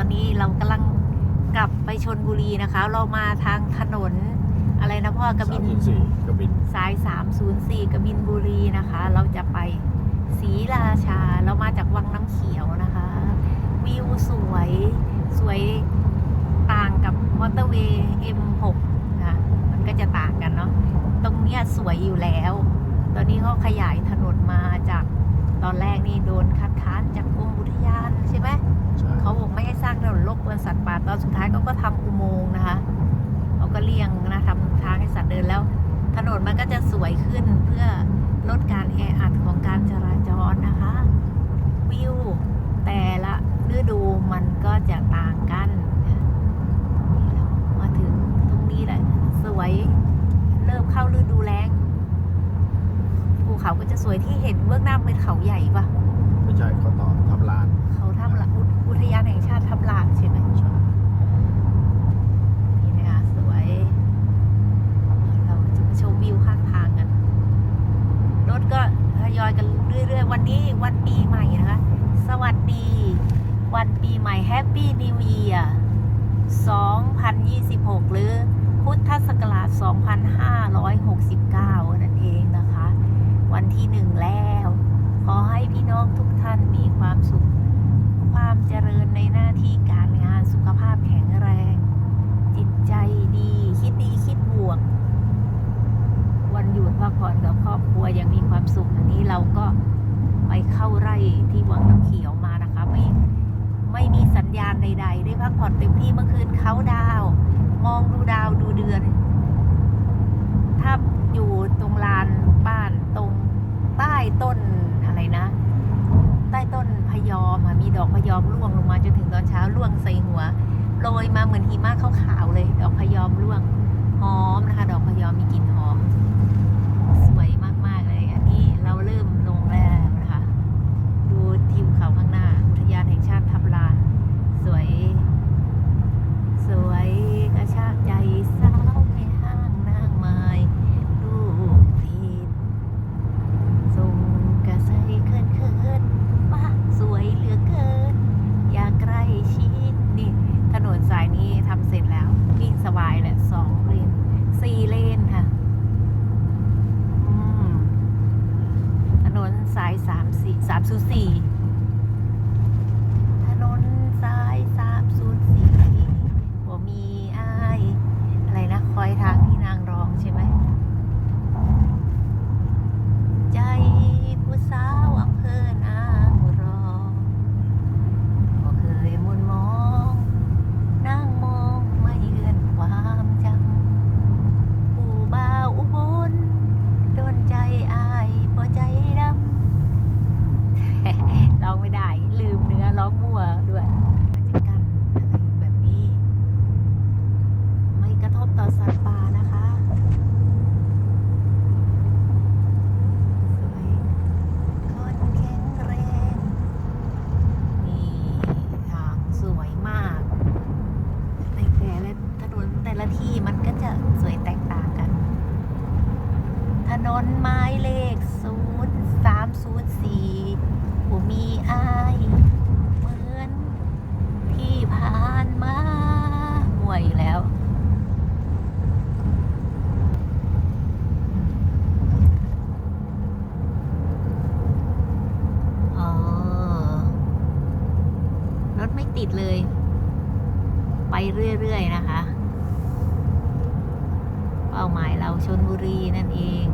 อนนี้เรากำลังกลับไปชนบุรีนะคะ เรามาทางถนนอะไรนะพ่อกบินสามศูนย์สี่กบินสาย 304กบินบุรีนะคะ เราจะไปศรีราชา เรามาจากวังน้ำเขียวนะคะวิวสวยสวยต่างกับมอเตอร์เวย์ M6 นะมันก็จะต่างกันเนาะตรงเนี้ยสวยอยู่แล้ว ตอนนี้เขาขยายถนนมาจาก ตอนแรกนี่โดนคัดค้านจากกรมอุทยานใช่ไหมใช่เขาบอกไม่ให้สร้างถนนรบกวนสัตว์ป่าตอนสุดท้ายเขาก็ทำอุโมงค์นะคะเขาก็เลี่ยงนะทำทางให้สัตว์เดินแล้ว ถนนมันก็จะสวยขึ้นเพื่อลดการแออัดของการจราจรนะคะ วิว แต่ละฤดูมันก็จะต่างกันนี่เรามาถึงตรงนี้แหละ สวยเริ่มเข้าฤดูแล้งภู เขาก็จะสวยที่เห็นเบื้องหน้าเป็นเขาใหญ่ปะไม่ใช่เขาต่อทับลาน เขาทำละอุอุทยานแห่งชาติทับลานใช่ไหมใช่นี่นะคะสวย เราจะมาชมวิวข้างทางกัน รถก็ทยอยกันเรื่อยๆ วันนี้วันปีใหม่นะคะ สวัสดี วันปีใหม่แฮปปี้นิว e ี r 2026 หรือพุทธศักราช2569 นั่นเองนะคะ วัน ที่หนึ่งแล้ว ขอให้พี่น้องทุกท่านมีความสุข ความเจริญในหน้าที่การงานสุขภาพแข็งแรง จิตใจดี คิดดีคิดบวก วันหยุดพักผ่อนกับครอบครัวยังมีความสุขอันนี้เราก็ไปเข้าไร่ที่วังน้ำเขียวมานะคะ ไม่ไม่มีสัญญาณใด ๆ ได้พักผ่อนเต็มที่เมื่อคืนเขาดาว มองดูดาวดูเดือน ถ้าอยู่ตรงลานบ้านตรงใต้ต้นอะไรนะ ใต้ต้นพยอมอะมี ดอกพยอมร่วงลงมาจนถึงตอนเช้าร่วงใส่หัวโรยมาเหมือนหิมะขาวๆเลย ดอกพยอมร่วงหอมนะคะ ดอกพยอมมีกลิ่นหอม สวยมากๆเลย อันนี้เราเริ่มลงแล้วนะคะ ดูทิวเขาข้างหน้า อุทยานแห่งชาติทับลาน สวย สวยกระชากใจสาวในห้างนางไม้ลูกพีดส่งกระใสเคินเคินป้าสวยเหลือเกิน อยากใกล้ชิดนี่ ถนนสายนี้ทำเสร็จแล้ว วิ่งสบายแหละสองเลนสี่เลนค่ะ อืม ถนน สายสามสี่สามศูนย์สี่ถนนสายสามศูนย์สี่บ่มีอ้าย อะไรนะ คอยทางที่นางรองใช่ไหม ใจผู้สาวอำเภอนางรองก็เคยมุนมองนั่งมองไม่เลือนความจำผู้บ่าวอุบล โดนใจอายพอใจดำ ร้องไม่ได้ ลืมเนื้อร้องมั่วด้วยจะกันอะไรแบบนี้ ไม่กระทบต่อสัตว์ป่านะคะ สวยคนแข็งแรง นี่ทางสวยมาก ในแต่ละถนนแต่ละ ที่มันก็จะสวยแตกต่างกัน ถนนไม้เลขศูนย์สามศูนย์สี่ผู้มีอายเหมือนที่ผ่านมาห่วยแล้ว อ๋อ รถไม่ติดเลย ไปเรื่อย ๆ นะคะ เป้าหมายเราชนบุรีนั่นเอง